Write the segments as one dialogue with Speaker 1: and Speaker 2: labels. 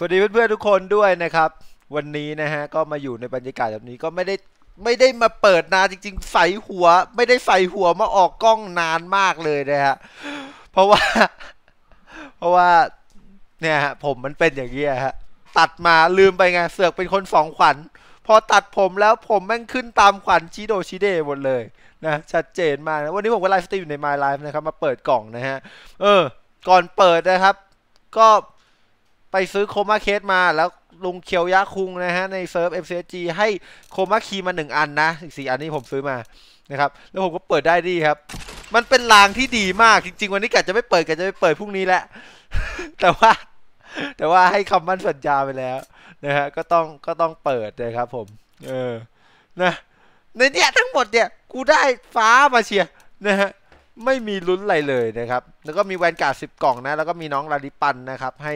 Speaker 1: สวัสดีเพื่อนๆทุกคนด้วยนะครับ วันนี้นะฮะก็มาอยู่ในบรรยากาศแบบนี้ก็ไม่ได้ไม่ได้มาเปิดนานจริงๆใส่หัว ไม่ได้ใส่หัวมาออกกล้องนานมากเลยนะฮะเพราะว่า เพราะว่าเนี่ยฮะผมมันเป็นอย่างนี้ฮะตัดมาลืมไปไงเสือกเป็นคนสองขวัญพอตัดผมแล้วผมแม่งขึ้นตามขวัญชิโดชิเดหมดเลยนะชัดเจนมากนะวันนี้ผมก็ไลฟ์สตรีมอยู่ใน My Life นะครับมาเปิดกล่องนะฮะเออ ก่อนเปิดนะครับ ก็ ไปซื้อโคมาเคสมาแล้วลุงเคียวยะคุงนะฮะ ในเซิร์ฟ MCG ให้โคมาคีมาหนึ่งอันนะอีกสี่อันนี้ผมซื้อมานะครับ แล้วผมก็เปิดได้ดีครับ มันเป็นรางที่ดีมากจริง ๆ วันนี้กะจะไม่เปิดกะจะไปเปิดพรุ่งนี้แหละ แต่ว่า แต่ว่าให้คำมั่นสัญญาไปแล้วนะฮะก็ต้องก็ต้องเปิดนะครับผม เออนะในเนี้ยทั้งหมดเนี่ยกูได้ฟ้ามาเชียนะฮะ ไม่มีลุ้นอะไรเลยนะครับ แล้วก็มีแวนการ์ดสิบกล่องนะ แล้วก็มีน้องลาลิปันนะครับ ให้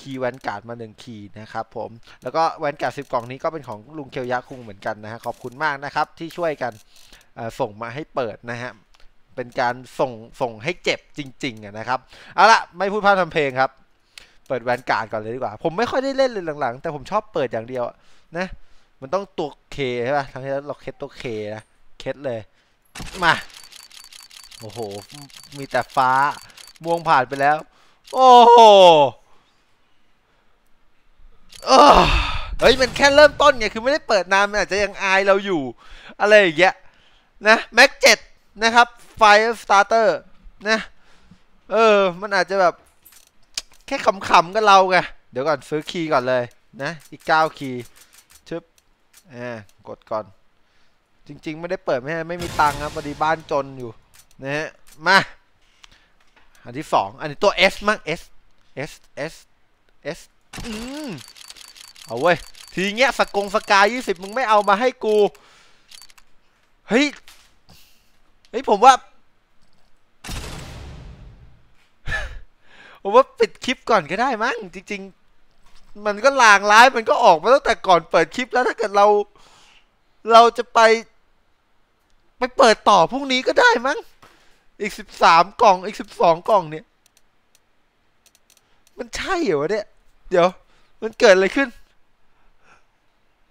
Speaker 1: คีย์แวนการ์ดมาหนึ่งคีย์นะครับผม แล้วก็แวนการ์ดสิบกล่องนี้ก็เป็นของลุงเคียวยะคุงเหมือนกันนะฮะ ขอบคุณมากนะครับ ที่ช่วยกันส่งมาให้เปิดนะฮะ เป็นการส่งส่งให้เจ็บจริงๆนะครับ เอาละไม่พูดพร่ำทำเพลงครับ เปิดแวนการ์ดก่อนเลยดีกว่า ผมไม่ค่อยได้เล่นเลยหลังๆ แต่ผมชอบเปิดอย่างเดียวนะ มันต้องตัวเคใช่ป่ะทั้งที่เราเคสตัวเคนะ เคสเลย มา โอ้โห มีแต่ฟ้า ม่วงผ่านไปแล้ว โอ้โหเฮ้ย มันแค่เริ่มต้นไง คือไม่ได้เปิดนาน มันอาจจะยังอายเราอยู่ อะไรอย่างเงี้ย นะแม็กเจ็ดนะครับไฟสตาร์เตอร์นะ เออ มันอาจจะแบบ แค่ขำๆกับเราไง เดี๋ยวก่อนซื้อคีย์ก่อนเลย นะ อีกเก้าคีย์ชึบอ่ากดก่อน จริง ๆ ไม่ได้เปิดไม่ไม่มีตังค์ครับพอดีบ้านจนอยู่ นะฮะมา อันที่สองอันนี้ตัว S มั้ง S S S S อืมเอาเว้ย ทีเงี้ยสกงสกายยี่สิบมึงไม่เอามาให้กู เฮ้ย เฮ้ย ผมว่า ผมว่าปิดคลิปก่อนก็ได้มั้ง จริง ๆ มันก็ลางร้ายมันก็ออกมาตั้งแต่ก่อนเปิดคลิปแล้วถ้าเกิดเรา เราจะไป ไปเปิดต่อพรุ่งนี้ก็ได้มั้ง อีกสิบสามกล่อง อีกสิบสองกล่องเนี่ย มันใช่เหรอวะเนี่ย เดี๋ยว มันเกิดอะไรขึ้น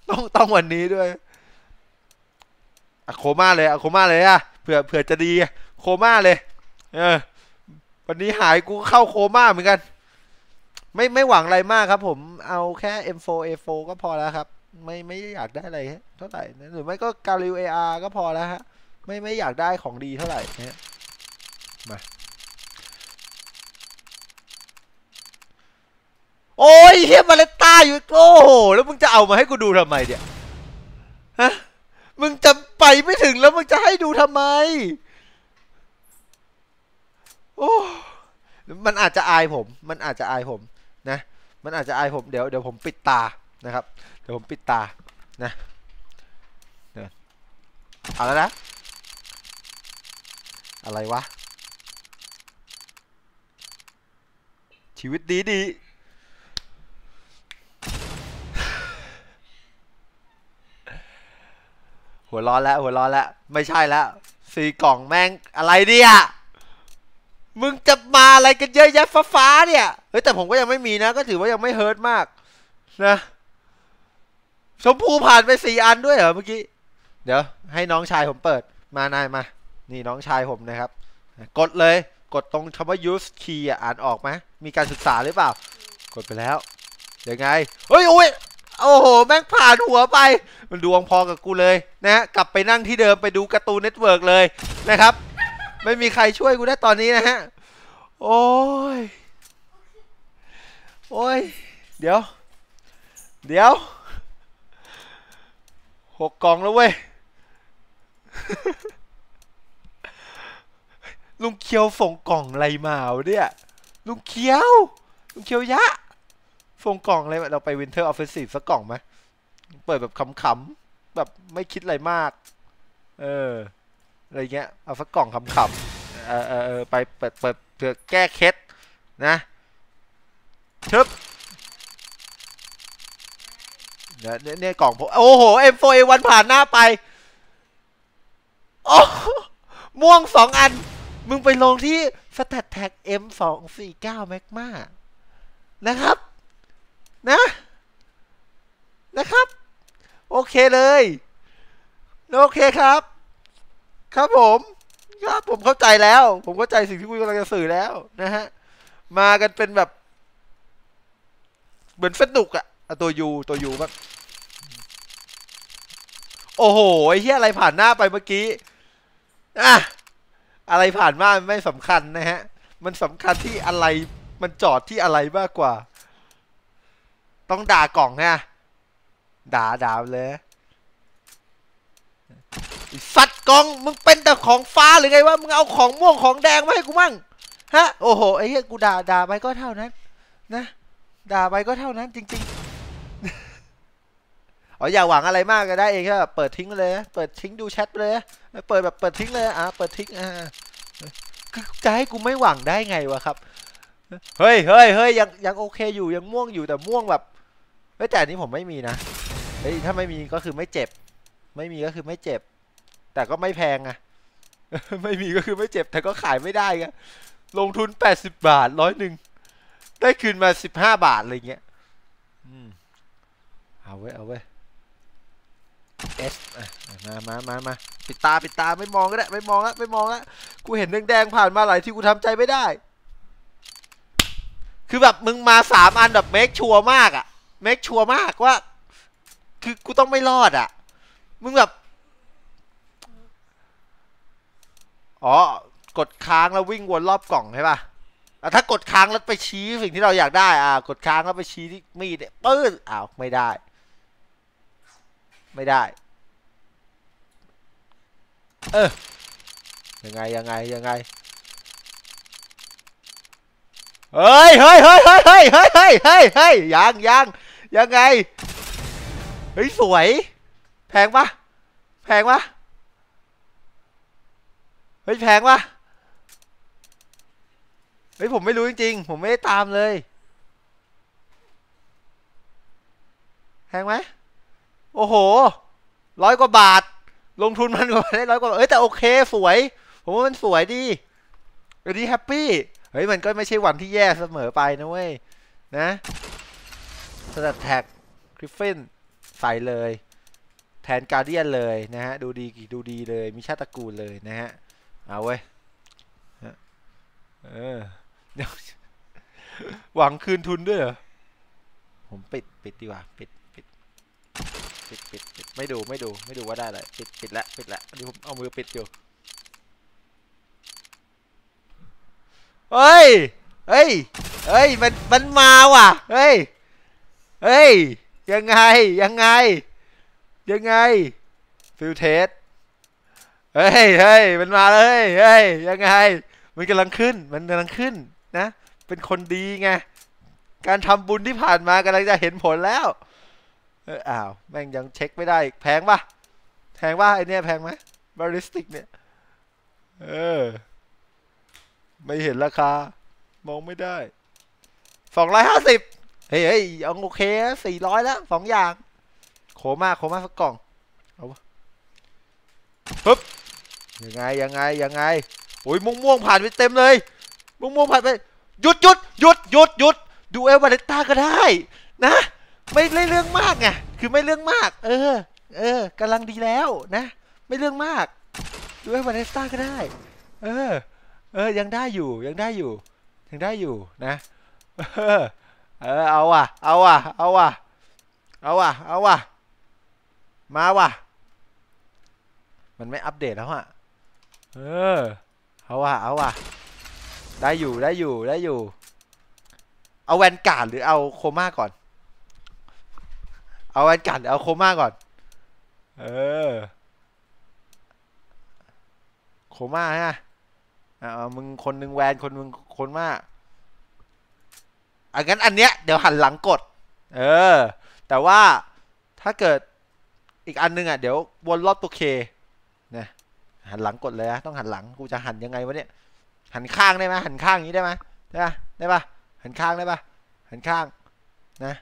Speaker 1: ต้องต้องวันนี้ด้วยอะโคม่าเลยอะโคม่าเลยอะเผื่อเผื่อจะดีโคม่าเลย เออ วันนี้หายกูเข้าโคม่าเหมือนกัน ไม่ไม่หวังอะไรมากครับ ผมเอาแค่ M4 A4 ก็พอแล้วครับ ไม่ไม่อยากได้อะไรเท่าไหร่นะหรือไม่ก็กาลิว AR ก็พอแล้วฮะ ไม่ไม่อยากได้ของดีเท่าไหร่นะ มา โอ้ยเฮียมาเลต้าอยู่โอ้โหแล้วมึงจะเอามาให้กูดูทำไมเนี่ยฮะมึงจะไปไม่ถึงแล้วมึงจะให้ดูทำไม โอ้มันอาจจะอายผม มันอาจจะอายผมนะ มันอาจจะอายผมเดี๋ยวเดี๋ยวผมปิดตานะครับ เดี๋ยวผมปิดตานะเดี๋ยวเอาแล้วนะ อะไรวะ ชีวิตดีดีหัวร้อนแล้ว หัวร้อนแล้ว ไม่ใช่แล้วสี่กล่องแม่งอะไรเนี่ยมึงจะมาอะไรกันเยอะแยะฟ้าๆเนี่ยเฮ้ยแต่ผมก็ยังไม่มีนะ ก็ถือว่ายังไม่เฮิร์ตมากนะชมพูผ่านไปสี่อันด้วยเหรอเมื่อกี้ เดี๋ยว ให้น้องชายผมเปิดมานายมา นี่น้องชายผมนะครับ กดเลย กดตรงคำว่า use key อะอ่านออกไหมมีการศึกษาหรือเปล่า กดไปแล้วยังไงเฮ้ยโอ้ยโอ้โห แม่งผ่านหัวไป มันดวงพอกับกูเลยนะฮะ กลับไปนั่งที่เดิมไปดูการ์ตูนเน็ตเวิร์กเลยนะครับ ไม่มีใครช่วยกูได้ตอนนี้นะฮะ โอ้ย โอ้ย เดี๋ยว เดี๋ยว หกกล่องแล้วเว้ย ลุงเคียวส่งกล่องอะไรมาวเนี่ยลุงเคียว ลุงเคียวยะส่งกล่องอะไรเราไปวินเทอร์ออฟฟิศสักกล่องไหมเปิดแบบขำๆแบบไม่คิดอะไรมาก เอออะไรเงี้ยเอาสักกล่องขำๆเออเออเออไปเปิดเปิดเพื่อแก้เคล็ดนะชึบเนี่ยเนี่ยเนี่ยกล่องผมโอ้โห M4A1 ผ่านหน้าไป โอ้ม่วงสองอัน มึงไปลงที่ Stat Tag M249 Magma นะครับ นะ นะครับ โอเคเลย โอเคครับ ครับผมครับผมเข้าใจแล้ว ผมเข้าใจสิ่งที่คุณกำลังจะสื่อแล้วนะฮะ มากันเป็นแบบ เหมือนสนุกอะตัวยูตัวยูบ้างโอ้โหไอ้เหี้ยอะไรผ่านหน้าไปเมื่อกี้ อะ อะไรผ่านมาไม่สำคัญนะฮะ มันสำคัญที่อะไรมันจอดที่อะไรมากกว่า ต้องด่ากล่องนะด่าด่าเลยสัตว์กล่องมึงเป็นแต่ของฟ้าหรือไงวะมึงเอาของม่วงของแดงมาให้กูมั่งฮะโอ้โหไอ้เหี้ยกูด่าด่าไปก็เท่านั้น นะด่าไปก็เท่านั้นจริงๆอ๋ออย่าหวังอะไรมากก็ได้เองแค่แบเปิดทิ้งเลย เปิดทิ้งดูแชทไปเลย เปิดแบบเปิดทิ้งเลยอะเปิดทิ้งอ่า จะให้กูไม่หวังได้ไงวะครับ เฮ้ยเฮ้ยเฮ้ยยังยังโอเคอยู่ยังม่วงอยู่แต่ม่วงแบบเฮ้ยแต่อันนี้ผมไม่มีนะเฮ้ยถ้าไม่มีก็คือไม่เจ็บ ไม่มีก็คือไม่เจ็บ แต่ก็ไม่แพงอะไม่มีก็คือไม่เจ็บแต่ก็ขายไม่ได้ไงลงทุน80บบาทร้อยหนึ่งได้คืนมา15บห้าบาทอะไรเงี้ย อืม เอาไว้เอาไว้ ยเอสมามามามาปิดตาปิดตาไม่มองก็ได้ ไม่มองละไม่มองละกูเห็นแดงๆผ่านมาหลายที่กูทำใจไม่ได้ คือแบบมึงมาสามอันแบบเมคชัวร์มากอะเมคชัวร์มากว่า คือกูต้องไม่รอดอะมึงแบบ อ๋อ กดค้างแล้ววิ่งวนรอบกล่องใช่ป่ะอะถ้ากดค้างแล้วไปชี้สิ่งที่เราอยากได้ อ่ากดค้างแล้วไปชี้ที่มีดเนี่ยปื้ดอ้าวไม่ได้ ไม่ได้ เออยังไงยังไงยังไงเฮ้ยเฮ้ยเฮ้ยเฮ้ยเฮ้ยเฮ้ยเฮ้ยเฮ้ยเฮ้ยยังยังยังไงเฮ้ยสวย แพงปะแพงปะเฮ้ยแพงปะเฮ้ยผมไม่รู้จริงๆผมไม่ได้ตามเลยแพงไหมโอ้โหร้อยกว่าบาท ลงทุนมันกว่าได้ร้อยกว่าเอ้ยแต่โอเคสวย ผมว่ามันสวยดีเดี๋ยวนี้แฮปปี้เฮ้ยมันก็ไม่ใช่วันที่แย่เสมอไปนะเว้ยนะสตัดแท็กกริฟฟินใส่เลย แทนการเดียนเลยนะฮะ ดูดีดูดีเลยมีชาติกูลเลยนะฮะ เอาเว้ยเออหวังคืนทุนด้วยเหรอ ผมปิด ปิดดีกว่า ปิด ปิดปิดปิดไม่ดูไม่ดูไม่ดูว่าได้อะไรปิดปิดละปิดละอันนี้ผมเอามือปิดอยู่เฮ้ยเฮ้ยเฮ้ยมันมันมาว่ะเฮ้ยเฮ้ยยังไงยังไง ยังไงฟิลเทสเฮ้ยเฮ้ยมันมาเลยเฮ้ยยังไง มันกำลังขึ้นมันกำลังขึ้นนะ เป็นคนดีไงการทำบุญที่ผ่านมากำลังจะเห็นผลแล้ว เอออ้าว แม่งยังเช็คไม่ได้อีกแพงปะแพงปะไอเนี้ยแพงไหมบาริสติกเนี่ย เออ ไม่เห็นราคา มองไม่ได้สองร้อยห้าสิบเฮ้ยเฮ้ยยังโอเคสี่ร้อยแล้วสองอย่าง โคมาโคมาสักกล่อง เอาวะปึ๊บยังไงยังไงยังไงโอ้ยม่วงม่วงผ่านไปเต็มเลยม่วงม่วงผ่านไปหยุดหยุดหยุดหยุดหยุดดูเอลวาเลต้าก็ได้ นะ ไม่เรื่องมากไงคือไม่เรื่องมาก เออ เออกำลังดีแล้วนะ ไม่เรื่องมากดูเอลวาเลต้าก็ได้ เออ เออ ยังได้อยู่ ยังได้อยู่ ยังได้อยู่นะ เออ เออ เอาว่ะ เอาว่ะ เอาว่ะ เอาว่ะ เอาว่ะ มาว่ะ มันไม่อัปเดตแล้วอะเออ เอาว่ะ เอาว่ะ ได้อยู่ ได้อยู่ ได้อยู่ เอาแวนการ์ดหรือเอาโคม่าก่อน เอาแวนการ์ดหรือเอาโคม่าก่อน เออ โคม่าฮะอ่ามึงคนหนึ่งแวนคนหนึ่งโคนม่าอันงั้นอันเนี้ยเดี๋ยวหันหลังกด เออ แต่ว่าถ้าเกิดอีกอันนึงอะเดี๋ยววนรอบตัวเคนะหันหลังกดเลยนะต้องหันหลังกูจะหันยังไงวะเนี่ยหันข้างได้ไหมหันข้างอย่างนี้ได้ไหมได้ปะได้ปะหันข้างได้ปะหันข้างนะ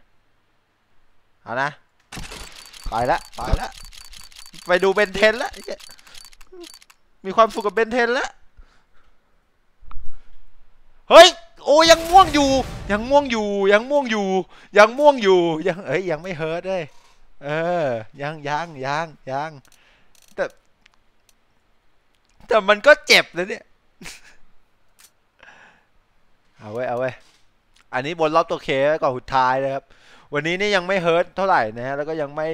Speaker 1: เอานะไปละไปละไปดูเบนเทนละไอ้เหี้ยมีความสุขกับเบนเทนละเฮ้ยโอ้ยังม่วงอยู่ ยังม่วงอยู่ ยังม่วงอยู่ ยังม่วงอยู่ยังเอ้ยยังไม่เฮิร์ตเลยเออยังยังยังยังแต่แต่มันก็เจ็บนะเนี่ยเอาไว้ยเอาไว้ยอันนี้บนรอบตัวเคไว้ก่อนสุดท้ายนะครับ วันนี้นี่ยังไม่เฮิร์ตเท่าไหร่นะฮะแล้วก็ยังไม่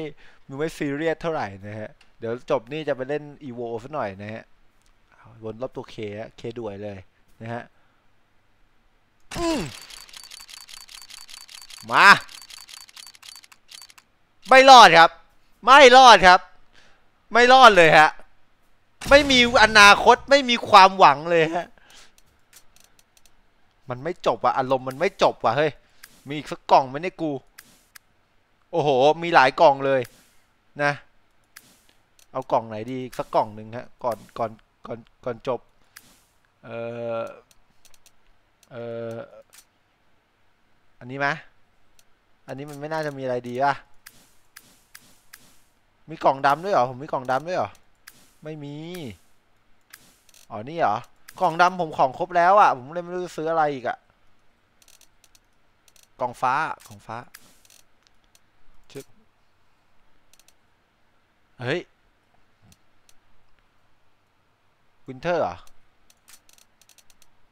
Speaker 1: ยังไม่ซีเรียสเท่าไหร่นะฮะเดี๋ยวจบนี่จะไปเล่นอีโวสักหน่อยนะฮะเอาบนรอบตัวเคอะเคด่วยเลยนะฮะมมา ไม่รอดครับ ไม่รอดครับ ไม่รอดเลยฮะ ไม่มีอนาคตไม่มีความหวังเลยฮะ มันไม่จบว่ะอารมณ์มันไม่จบว่ะเฮ้ย มีอีกสักกล่องไหมเนี่ยกู อ้โห มีหลายกล่องเลยนะ เอากล่องไหนดีสักกล่องหนึ่งฮะ ก่อนก่อนก่อนก่อนจบ เออเอออันนี้ไหมอันนี้มันไม่น่าจะมีอะไรดีป่ะมีกล่องดำด้วยเหรอ ผมมีกล่องดำด้วยเหรอ ไม่มี อ๋อ นี่เหรอ กล่องดำผมของครบแล้วอะ่ะผมเลยไม่รู้จะซื้ออะไรอีกอะกล่องฟ้ากล่องฟ้าชึบ เฮ้ยวินเทอร์เหรอ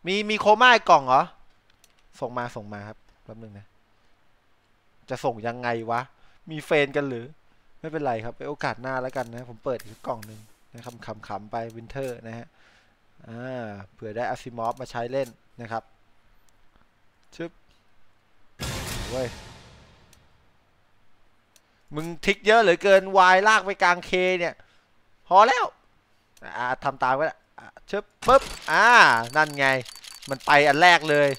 Speaker 1: มีมีโคม่าอีกกล่องเหรอ ส่งมาส่งมาครับแป๊บนึงนะ จะส่งยังไงวะ มีเฟนกันหรือ ไม่เป็นไรครับไปโอกาสหน้าแล้วกันนะ ผมเปิดอีกกล่องหนึ่งนะครับขำไปวินเทอร์นะฮะ อ่า เผื่อได้อาซิมอฟมาใช้เล่นนะครับ ชึบเว้ย มึงทิกเยอะเหลือเกินวายลากไปกลางเคเนี่ย พอแล้ว อ่าทำตามก็ได้ชึบปึ๊บ อ่า นั่นไง มันไปอันแรกเลย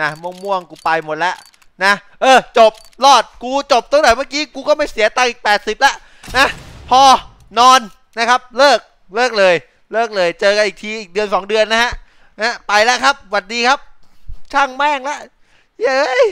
Speaker 1: นะม่วงๆกูไปหมดแล้วนะ เออ จบ รอด กูจบตั้งแต่เมื่อกี้ กูก็ไม่เสียตังค์อีก 80ละนะ พอ นอน นะครับ เลิก เลิกเลย เลิกเลย เจอกันอีกทีอีกเดือนสองเดือนนะฮะ นะ ไปแล้วครับ หวัดดีครับ ช่างแม่งละ เย้ย